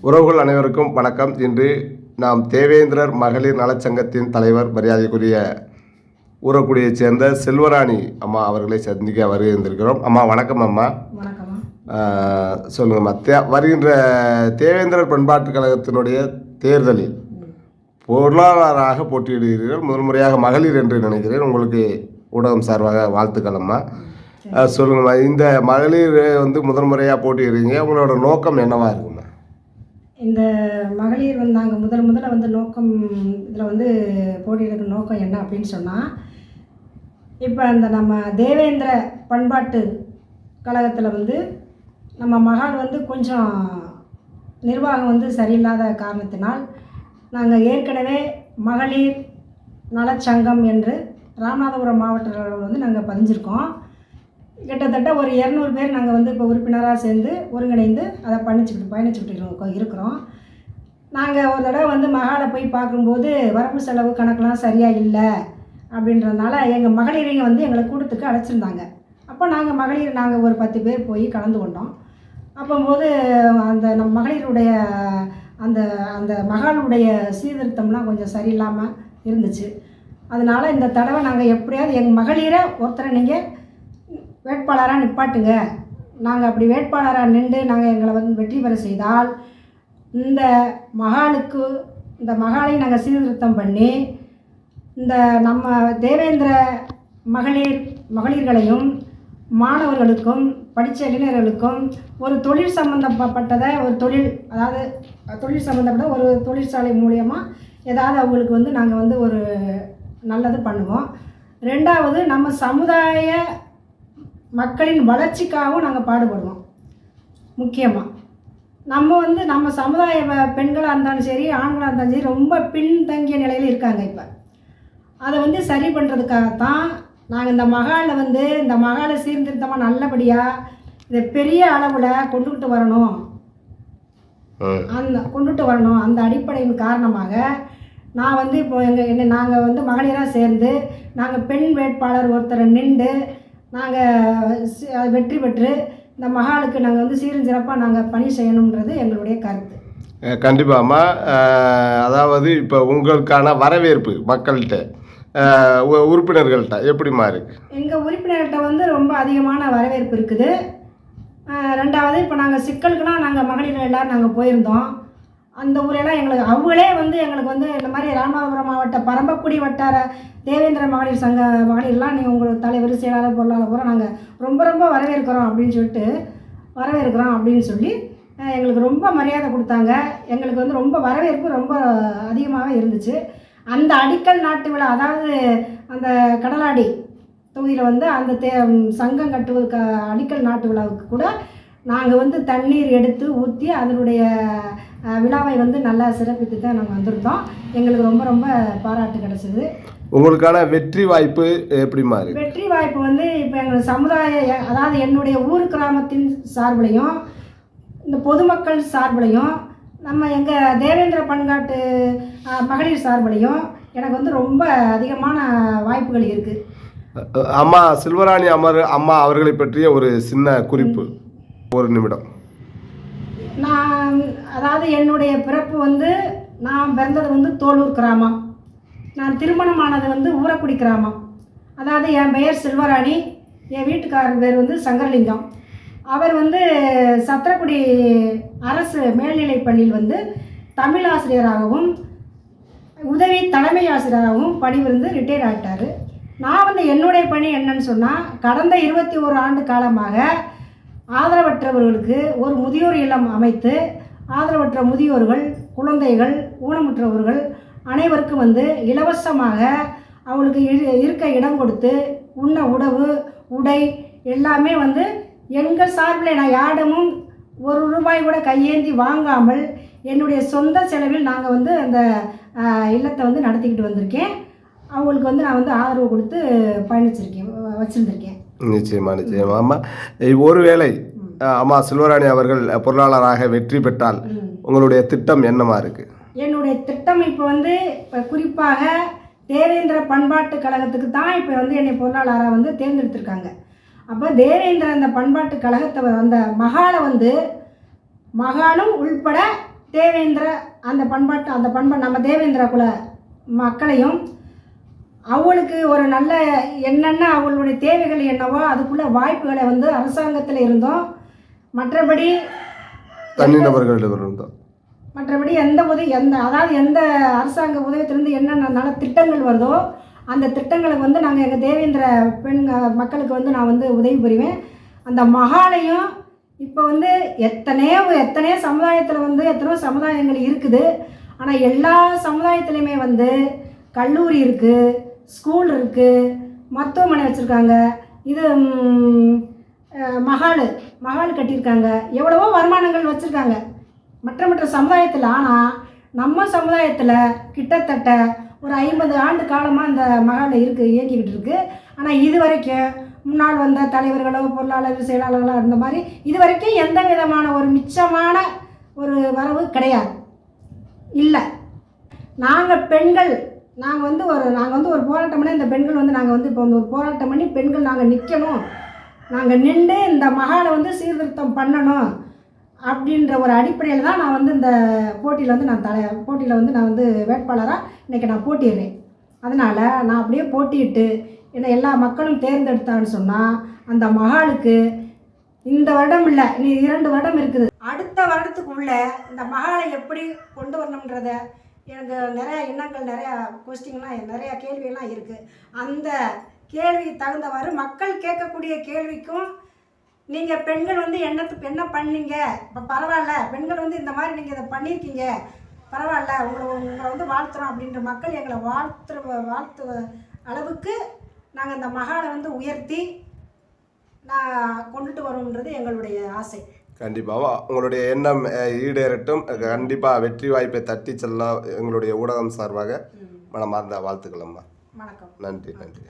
உறவுகள் அனைவருக்கும் வணக்கம். இன்று நாம் தேவேந்திரர் மகளிர் நலச்சங்கத்தின் தலைவர் மரியாதைக்குரிய ஊரக்குடியைச் சேர்ந்த செல்வராணி அம்மா அவர்களை சந்திக்க வருகின்றிருக்கிறோம். அம்மா வணக்கம் அம்மா. சொல்லுங்கம்மா தே வருகின்ற தேவேந்திரர் பண்பாட்டுக் கழகத்தினுடைய தேர்தலில் பொருளாளராக போட்டியிடுகிறீர்கள். முதல் முறையாக மகளிர் என்று நினைக்கிறேன். உங்களுக்கு ஊடகம் சார்பாக வாழ்த்துக்கள் அம்மா. சொல்லுங்கம்மா இந்த மகளிர் வந்து முதல் முறையாக போட்டியிடுறீங்க. உங்களோட நோக்கம் என்னவா இருக்கும்மா இந்த மகளிர் வந்து நாங்கள் முதல் முதல்ல வந்து நோக்கம் இதில் வந்து போட்டியிடுற நோக்கம் என்ன அப்படின்னு சொன்னால் இப்போ அந்த நம்ம தேவேந்திர பண்பாட்டு கழகத்தில் வந்து நம்ம மகள் வந்து கொஞ்சம் நிர்வாகம் வந்து சரியில்லாத காரணத்தினால் நாங்கள் ஏற்கனவே மகளிர் நலச்சங்கம் என்று ராமநாதபுரம் மாவட்டத்தில் வந்து நாங்கள் பதிஞ்சிருக்கோம். கிட்டத்தட்ட ஒரு இரநூறு பேர் நாங்கள் வந்து இப்போ உறுப்பினராக சேர்ந்து ஒருங்கிணைந்து அதை பண்ணிச்சுக்கிட்டு பயணிச்சுக்கிட்டு இருக்கோம் இருக்கிறோம். நாங்கள் ஒரு தடவை வந்து மகாலை போய் பார்க்கும்போது வரப்பு செலவு கணக்கெலாம் சரியாக இல்லை அப்படின்றதுனால எங்கள் மகளிரைங்க வந்து எங்களை கூட்டத்துக்கு அழைச்சிருந்தாங்க. அப்போ நாங்கள் மகளிர் நாங்கள் ஒரு பத்து பேர் போய் கலந்து கொண்டோம். அப்போம்போது அந்த நம் மகளிருடைய அந்த அந்த மகளுடைய சீர்திருத்தம்லாம் கொஞ்சம் சரியில்லாமல் இருந்துச்சு. அதனால் இந்த தடவை நாங்கள் எப்படியாவது எங்கள் மகளிரை ஒருத்தரை நீங்கள் வேட்பாளராக நிப்பாட்டுங்க. நாங்கள் அப்படி வேட்பாளராக நின்று நாங்கள் எங்களை வந்து வெற்றி பெற செய்தால் இந்த மகாலுக்கு இந்த மகாலை நாங்கள் சீர்திருத்தம் பண்ணி இந்த நம்ம தேவேந்திர மகளிர் மகளிர்களையும் மாணவர்களுக்கும் படித்த இளைஞர்களுக்கும் ஒரு தொழில் சம்மந்தப்பட்டதை ஒரு தொழில் அதாவது தொழில் சம்மந்தப்பட்ட ஒரு தொழிற்சாலை மூலியமாக ஏதாவது அவங்களுக்கு வந்து நாங்கள் வந்து ஒரு நல்லது பண்ணுவோம். ரெண்டாவது நம்ம சமுதாய மக்களின் வளர்ச்சிக்காகவும் நாங்கள் பாடுபடுவோம். முக்கியமாக நம்ம வந்து நம்ம சமுதாய பெண்களாக இருந்தாலும் சரி ஆண்களாக இருந்தாலும் சரி ரொம்ப பின்தங்கிய நிலையில் இருக்காங்க இப்போ. அதை வந்து சரி பண்ணுறதுக்காகத்தான் நாங்கள் இந்த மகாலில் வந்து இந்த மகாலை சீர்திருத்தமாக நல்லபடியாக இதை பெரிய அளவில் கொண்டுகிட்டு வரணும். அந்த கொண்டுட்டு வரணும். அந்த அடிப்படையின் காரணமாக நான் வந்து இப்போ எங்கள் என்ன நாங்கள் வந்து மகளிராக சேர்ந்து நாங்கள் பெண் வேட்பாளர் ஒருத்தரை நின்று நாங்கள் வெற்றி பெற்று இந்த மகாலுக்கு நாங்கள் வந்து சீரும் சிறப்பாக நாங்கள் பணி செய்யணுன்றது எங்களுடைய கருத்து. கண்டிப்பாம்மா அதாவது இப்போ உங்களுக்கான வரவேற்பு மக்கள்கிட்ட உறுப்பினர்கள்ட்ட எப்படிம்மா இருக்கு? எங்கள் உறுப்பினர்கிட்ட வந்து ரொம்ப அதிகமான வரவேற்பு இருக்குது. ரெண்டாவது இப்போ நாங்கள் சிக்கலுக்கெல்லாம் நாங்கள் மகளிர் எல்லோரும் நாங்கள் போயிருந்தோம். அந்த ஊரெல்லாம் எங்களுக்கு அவங்களே வந்து எங்களுக்கு வந்து இந்த மாதிரி ராமநாதபுரம் மாவட்ட பரம்பக்குடி வட்டார தேவேந்திர மகளிர் சங்க மகளிர்லாம் நீங்கள் உங்களோட தலைவர் செயலாளர் பொருளாளர் பூரா நாங்கள் ரொம்ப ரொம்ப வரவேற்கிறோம் அப்படின்னு சொல்லிட்டு வரவேற்கிறோம் அப்படின்னு சொல்லி எங்களுக்கு ரொம்ப மரியாதை கொடுத்தாங்க. எங்களுக்கு வந்து ரொம்ப வரவேற்பு ரொம்ப அதிகமாகவே இருந்துச்சு. அந்த அடிக்கல் நாட்டு விழா அதாவது அந்த கடலாடி தொகுதியில் வந்து அந்த தே சங்கம் கட்டுவதற்கு அடிக்கல் நாட்டு விழாவுக்கு கூட நாங்கள் வந்து தண்ணீர் எடுத்து ஊற்றி அதனுடைய விழாவை வந்து நல்லா சிறப்பித்து தான் நாங்கள் வந்திருந்தோம். எங்களுக்கு ரொம்ப ரொம்ப பாராட்டு கிடச்சிது. உங்களுக்கான வெற்றி வாய்ப்பு எப்படிம்மா இருக்கு? வெற்றி வாய்ப்பு வந்து இப்போ எங்கள் சமுதாய அதாவது என்னுடைய ஊர் கிராமத்தின் சார்பிலையும் இந்த பொதுமக்கள் சார்பிலையும் நம்ம எங்கள் தேவேந்திர பண்பாட்டு அஹ், மகளிர் சார்பிலையும் எனக்கு வந்து ரொம்ப அதிகமான வாய்ப்புகள் இருக்குது அம்மா செல்வராணி அமர் அம்மா அவர்களை பற்றிய ஒரு சின்ன குறிப்பு. ஒரு நிமிடம். நான் அதாவது என்னுடைய பிறப்பு வந்து நான் பிறந்தது வந்து தோலூர் கிராமம். நான் திருமணமானது வந்து ஊரக்குடி கிராமம். அதாவது என் பெயர் செல்வராணி என் வீட்டுக்காரர் பேர் வந்து சங்கரலிங்கம். அவர் வந்து சத்திரக்குடி அரசு மேல்நிலைப் பள்ளியில் வந்து தமிழ் ஆசிரியராகவும் உதவி தலைமை ஆசிரியராகவும் பணிபுரிந்து ரிட்டையர் ஆகிட்டார் நான் வந்து என்னுடைய பணி என்னன்னு சொன்னால் கடந்த இருபத்தி ஒரு ஆண்டு காலமாக ஆதரவற்றவர்களுக்கு ஒரு முதியோர் இல்லம் அமைத்து ஆதரவற்ற முதியோர்கள் குழந்தைகள் ஊனமுற்றவர்கள் அனைவருக்கும் வந்து இலவசமாக அவங்களுக்கு இரு- இருக்க இடம் கொடுத்து உண்ண உணவு உடை எல்லாமே வந்து எங்கள் சார்பில் நான் யாரிடமும் ஒரு ரூபாய் கூட கையேந்தி வாங்காமல் என்னுடைய சொந்த செலவில் நாங்கள் வந்து அந்த இல்லத்தை வந்து நடத்திக்கிட்டு வந்திருக்கேன். அவங்களுக்கு வந்து நான் வந்து ஆதரவு கொடுத்து பயணிச்சிருக்கேன் வ- நிச்சயமா நிச்சயமா. இ- ஒருவேளை அம்மா செல்வராணி அவர்கள் பொருளாளராக வெற்றி பெற்றால். உங்களுடைய திட்டம் என்னமா இருக்கு? என்னுடைய திட்டம் இப்போ வந்து இப்போ குறிப்பாக தேவேந்திர பண்பாட்டு கழகத்துக்கு தான் இப்போ வந்து என்னை பொருளாளராக வந்து தேர்ந்தெடுத்திருக்காங்க. அப்போ தேவேந்திர அந்த பண்பாட்டு கழகத்தை அந்த மகாலை வந்து மகாலும் உள்பட தேவேந்திர அந்த பண்பாட்டு அந்த பண்பா நம்ம தேவேந்திர குல மக்களையும் அவளுக்கு ஒரு நல்ல என்னென்ன அவளுடைய தேவைகள் என்னவோ அதுக்குள்ள வாய்ப்புகளை வந்து அரசாங்கத்தில் இருந்தோம். மற்றபடி தனிநபர்களிடமிருந்தோம் மற்றபடி எந்த உதவி எந்த அதாவது எந்த அரசாங்க உதவித்திலிருந்து என்னென்ன நல திட்டங்கள் வருதோ அந்த திட்டங்களுக்கு வந்து நாங்கள் எங்கள் தேவேந்திர பெண் மக்களுக்கு வந்து நான் வந்து உதவி புரிவேன். அந்த மகாலயம் இப்போ வந்து எத்தனையோ எத்தனையோ சமுதாயத்தில் வந்து எத்தனையோ சமுதாயங்கள் இருக்குது. ஆனால் எல்லா சமுதாயத்துலேயுமே வந்து கல்லூரி இருக்குது ஸ்கூல் இருக்குது மருத்துவமனை வச்சுருக்காங்க. இது ம், அஹ், மகால் மகால் கட்டியிருக்காங்க. எவ்வளவோ வருமானங்கள் வச்சுருக்காங்க. மற்ற மற்ற சமுதாயத்தில் ஆனால் நம்ம சமுதாயத்தில் கிட்டத்தட்ட ஒரு ஐம்பது ஆண்டு காலமாக இந்த மகால் இருக்குது இயங்கிக்கிட்டு இருக்குது ஆனால் இது வரைக்கும் முன்னாள் வந்த தலைவர்களோ பொருளாளர் செயலாளர்களோ இருந்த மாதிரி இது வரைக்கும் எந்த விதமான ஒரு மிச்சமான ஒரு வரவு கிடையாது. இல்லை. நாங்கள் பெண்கள் நாங்கள் வந்து ஒரு நாங்கள் வந்து ஒரு போராட்டம் பண்ணி இந்த பெண்கள் வந்து நாங்கள் வந்து இப்போ வந்து ஒரு போராட்டம் பண்ணி பெண்கள் நாங்கள் நிற்கணும் நாங்கள் நின்று இந்த மகாலை வந்து சீர்திருத்தம் பண்ணணும் அப்படின்ற ஒரு அடிப்படையில் தான் நான் வந்து இந்த போட்டியில் வந்து நான் தலை போட்டியில் வந்து நான் வந்து வேட்பாளராக இன்றைக்கி நான் போட்டிடுறேன் அதனால் நான் அப்படியே போட்டியிட்டு என்னை எல்லா மக்களும் தேர்ந்தெடுத்தான்னு சொன்னால் அந்த மகாலுக்கு இந்த வருடம் இல்லை இனி இரண்டு வருடம் இருக்குது. அடுத்த வருடத்துக்குள்ளே இந்த மகாலை எப்படி கொண்டு வரணுன்றத எனக்கு நிறையா எண்ணங்கள் நிறையா கொஸ்டின்லாம் நிறையா கேள்வியெல்லாம் இருக்குது அந்த கேள்விக்கு தகுந்தவாறு மக்கள் கேட்கக்கூடிய கேள்விக்கும் நீங்கள் பெண்கள் வந்து என்னத்துக்கு என்ன பண்ணீங்க? இப்போ பரவாயில்ல பெண்கள் வந்து இந்த மாதிரி நீங்கள் இதை பண்ணியிருக்கீங்க. பரவாயில்ல உங்களை உங்களை வந்து வாழ்த்துறோம் அப்படின்ற மக்கள் எங்களை வாழ்த்துற வாழ்த்து அளவுக்கு நாங்கள் இந்த மகாலை வந்து உயர்த்தி நான் கொண்டுட்டு வரோன்றது எங்களுடைய ஆசை. கண்டிப்பாக உங்களுடைய எண்ணம் ஈடேறட்டும். கண்டிப்பாக வெற்றி வாய்ப்பை தட்டி செல்ல எங்களுடைய ஊடகம் சார்பாக. மனமார்ந்த வாழ்த்துக்கள் அம்மா. வணக்கம். நன்றி நன்றி.